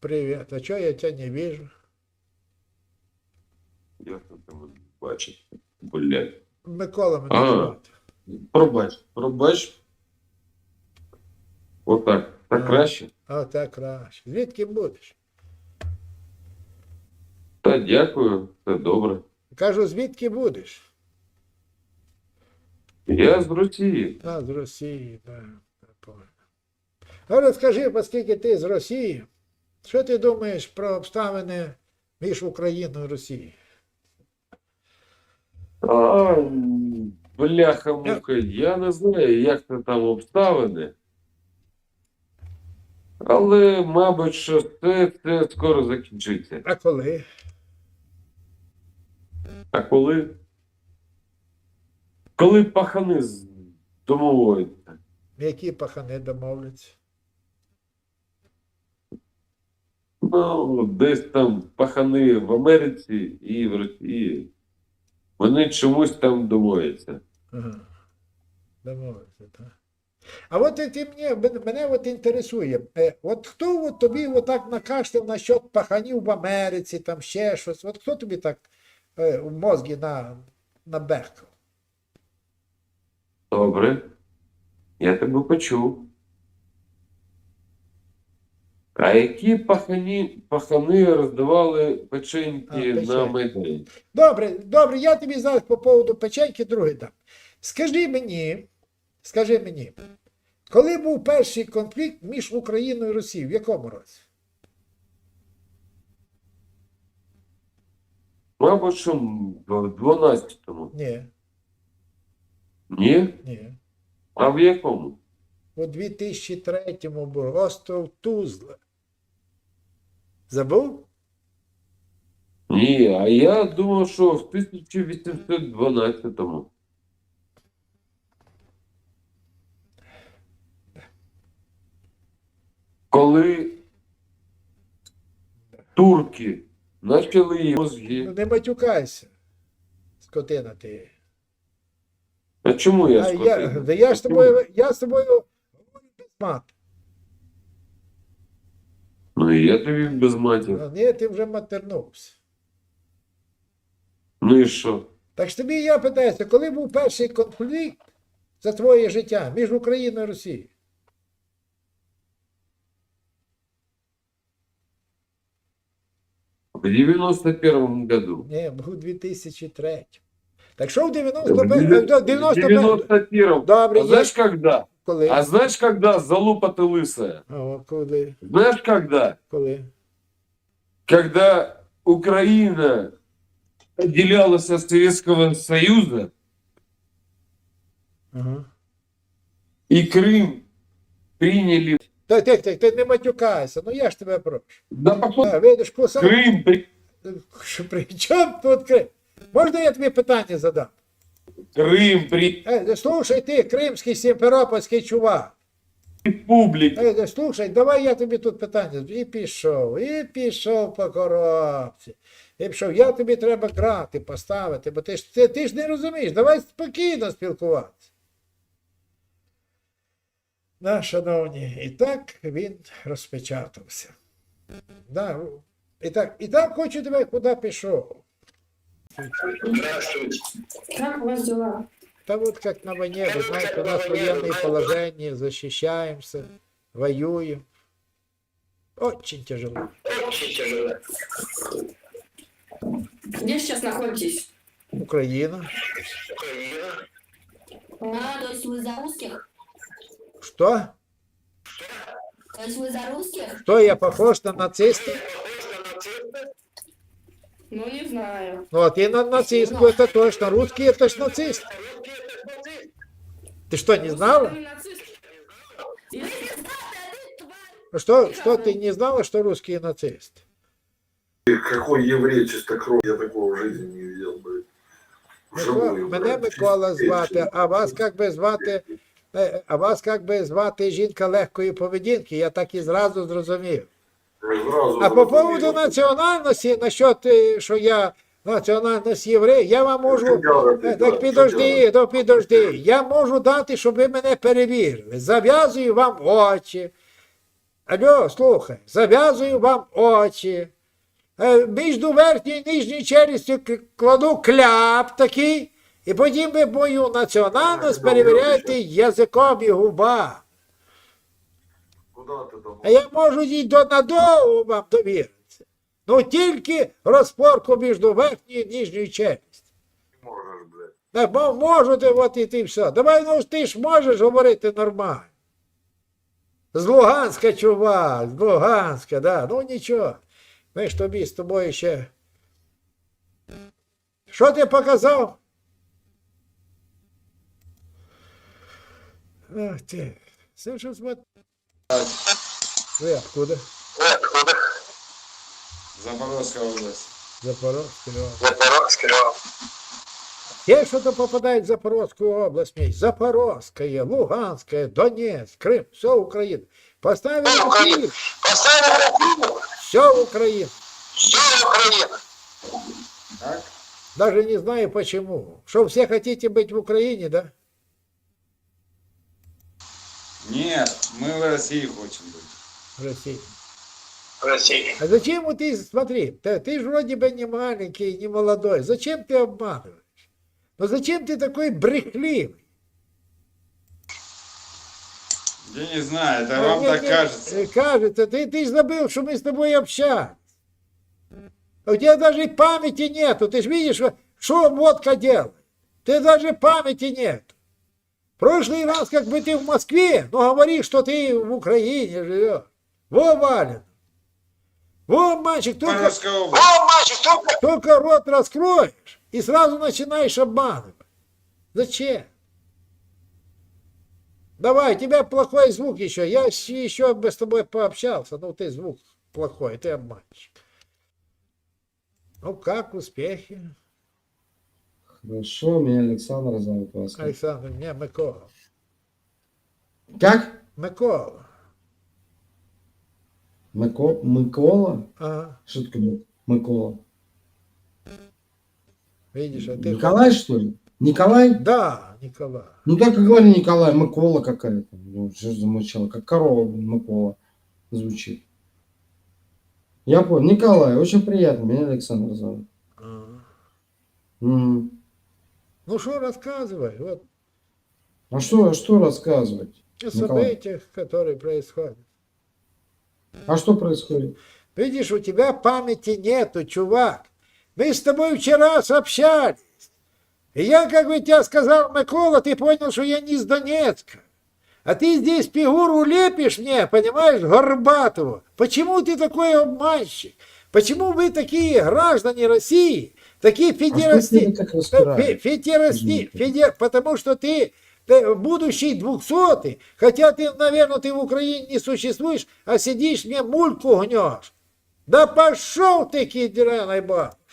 Привет. А чого я тебя не вижу? Як ти там бачиш? Блядь. Микола мене А. звати. Пробач, пробач. Отак. Так А. краще? А так краще. Звідки будеш? Та дякую, все добре. Кажу, звідки будеш? Я з Росії. А, з Росії, так. Да, понял. А розкажи, оскільки ти з Росії, що ти думаєш про обставини між Україною і Росією? А, бляха муха, я не знаю, як це там обставини. Але, мабуть, що все це скоро закінчиться. А коли? А коли? Коли пахани домовляються? Які пахани домовляться? Ну, десь там пахани в Америці і в Росії. Вони чомусь там домовляться. Ага. Домовився, так. А от ти, мені, мене, мене от інтересує, е, от хто от тобі отак накашляв насчет паханів в Америці, там ще щось, от хто тобі так е, в мозгі на, набехкав? Добре. Я тебе почув. А які пахані, пахани роздавали печеньки А, печеньки. на Майдані? Добре, добре, я тобі зараз по поводу печеньки другий дам. Скажи мені, скажи мені, коли був перший конфлікт між Україною і Росією, в якому році? Мабуть, що в 12-му. Ні, Ні? ні. А в якому? У 2003-му був остров Тузла. Забув? Ні, а я думав, що в 1812-му. Коли турки почали її Ну, не матюкайся. Скотина ти. А чому я А скотина? я, да я ж з тобою, я з тобою говорю без мат. Ну і я тобі без матір. А ні, ти вже матернувся. Ну і що? Так ж тобі я питаюся, коли був перший конфлікт за твоє життя між Україною і Росією? В 91-му году. Ні, був 2003. Так що в В 91 91 91-м. Добре, А є. знаешь когда? Коли? А знаешь, когда залупа ты лысая? О, коли? Знаешь, когда? Коли? Когда Украина отделялась от Советского Союза, Ага. и Крым приняли... Так, так, так, ти не матюкайся, ну я ж тебе прошу. Да потом А, видиш, кусок. Крым... при- Що при чому тут Крим? Можна я тобі питання задам? Крым при Е, слушай ти, кримський сімферопольський чувак. республике. Е, слушай, давай я тобі тут питання. І пішов, і пішов по коробці. І пішов, я тобі треба грати, поставити, бо ти ж, ти, ти ж не розумієш, давай спокійно спілкуватися. Да, шановні, і так він розпечатався. Да, і, так, і так хочу тебе куди пішов. Как у вас дела? Да вот как на войне, вы знаете, у нас военное положение, защищаемся, воюем. Очень тяжело. Где сейчас находитесь? Украина. А, то есть вы за русских? Что? То есть вы за русских? Что, я похож на нациста? Ну, не знаю. Ну, а ты на нацистку, это точно. Русские, это ж нацист. Ты что, не знала? Вы нацист. Ну, Что, что ты не знала, что русские нацисты? Какой еврей чистокровный, я такого в жизни не видел, блядь. Микола, Вживую, мене блядь. Микола звати, а вас як би звати, е, а вас як би звати жінка легкої поведінки, я так і зразу зрозумів. Зразу А по поводу національності, насчет, що я національність єврей, я вам можу. Так підожди, то підожди. Я можу дати, щоб ви мене перевірили. Зав'язую вам очі. Алло, слухай, зав'язую вам очі. Е, Між верхньою і нижньою челюстю кладу кляп такий, і потім ви мою національність перевіряєте язиком і губами. А я можу їй надовго вам довіритися. Ну тільки розпорку між верхньою і нижньою челюстю. Не можешь, блядь. Так, мо- можете, от і ти все. Давай, ну ти ж можеш говорити нормально. З Луганська, чувак, з Луганська, да. Ну нічого. Ми ж тобі з тобою ще. Що ти показав? Ах ти. Це що смотри. Ви откуда? Запорожская область. Запорожська. да. Те, что-то попадает в Запорожскую область, есть. Запорожская, Луганская, Донецк, Крым, все Украина. Поставили Украину, Поставили Украину, все Украина. все Украина. Так? Даже не знаю почему. Что, все хотите быть в Украине, да? Нет, мы в России хотим быть. В России. В России. А зачем вот ты, смотри, ты, ты же вроде бы не маленький, не молодой. Зачем ты обманываешь? Ну зачем ты такой брехливый? Я не знаю, это А, вам нет, так нет, кажется. э, Кажется, ты, ты забыл, что мы с тобой общались. У тебя даже памяти нету. Ты же видишь, что, водка делает. Ты даже памяти нет. Прошлый раз, как бы ты в Москве, но говоришь, что ты в Украине живешь. Во, Вален. Во, мальчик, только, Запорожская область. О, мальчик, только только рот раскроешь и сразу начинаешь обманывать. Зачем? Давай, у тебя плохой звук еще. Я еще бы с тобой пообщался, но ты звук плохой, ты обманщик. Ну как успехи, Хорошо, меня Александр зовут вас. Александр? Не, Микола. Как? Микола. Мико... Микола? Ага, Что такое Микола? видишь, а ты... Николай, что ли? Николай? Да, Николай. Ну так и говори Николай, Микола какая-то. Ну, что замучала, как корова Микола звучит. Я понял. Николай, очень приятно, меня Александр зовут. Ага. Мгм. Ну что, рассказывай, вот А что, что рассказывать? о Николай. событиях, которые происходят. А что происходит? Видишь, у тебя памяти нету, чувак. Мы с тобой вчера сообщались. И я, как бы тебе сказал, Микола, ты понял, что я не из Донецка. А ты здесь фигуру лепишь мне, понимаешь, Горбатову. Почему ты такой обманщик? Почему вы такие граждане России, такие А что федерасти... ты так Фе- разбираешь? Федерасти, Извините. федер, потому что ты э, будущий двухсотый, хотя ты, наверное, ты в Украине не существуешь, а сидишь мне мульку гнешь. Да пошел ты, кидраной бабушка.